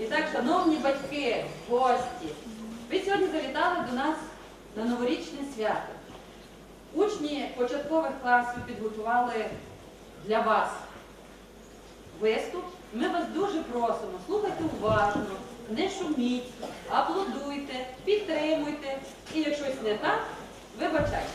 І так, шановні батьки, гості, ви сьогодні завітали до нас на новорічне свято. Учні початкових класів підготували для вас виступ. Ми вас дуже просимо, слухайте уважно, не шуміть, аплодуйте, підтримуйте. І якщось не так, вибачайте.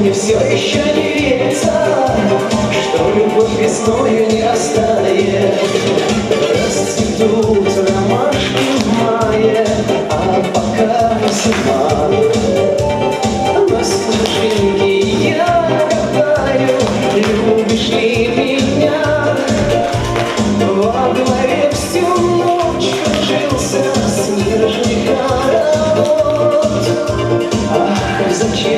мне все еще не верится, что любовь весной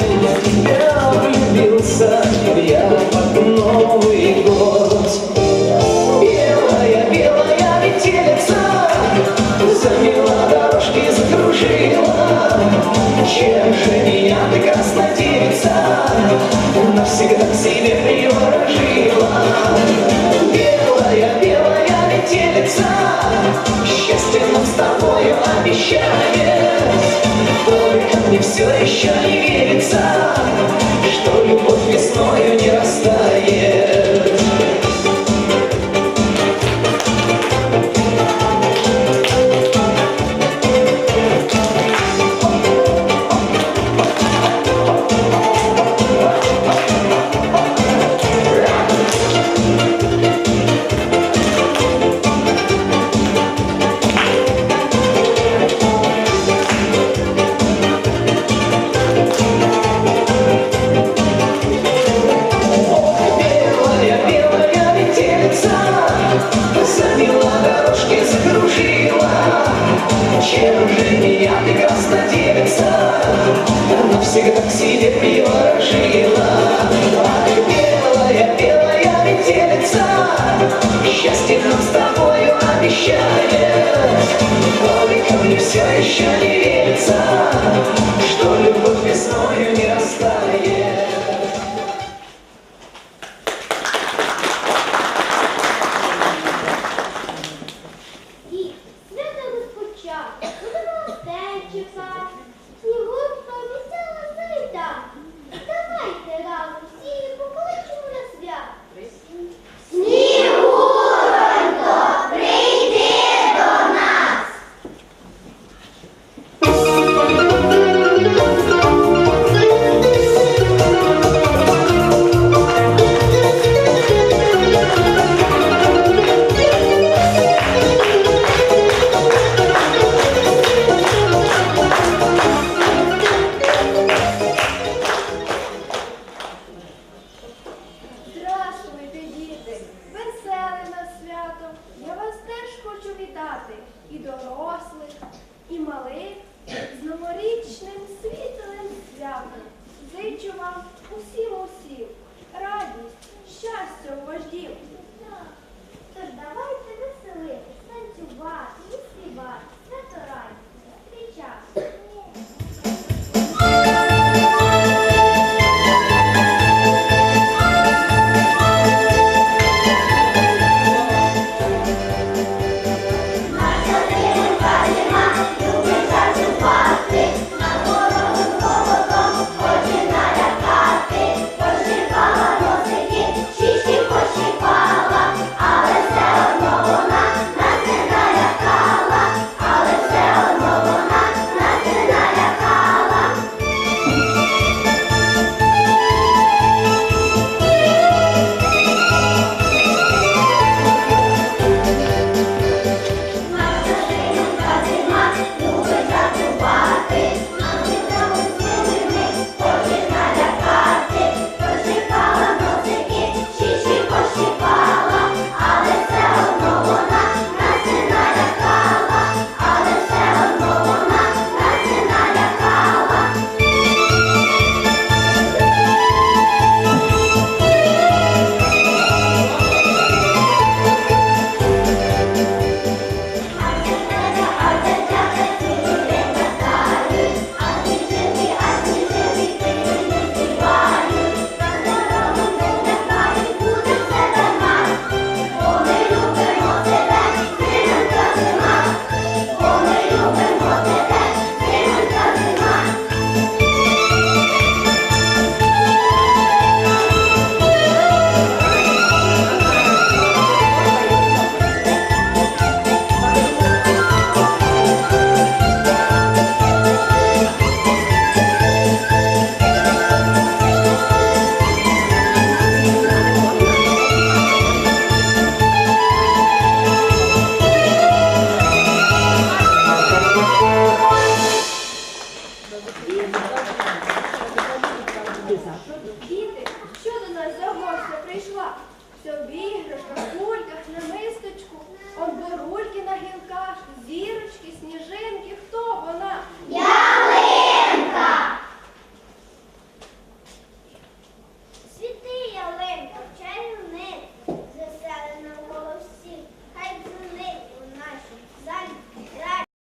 я влюбился я под Новый год. Белая, белая метелица замела дорожки, закружила. Чем же меня ты, краснодевица, навсегда к себе приворожила? Белая, белая метелица, счастье нам с тобою обещает. мне все еще не верится.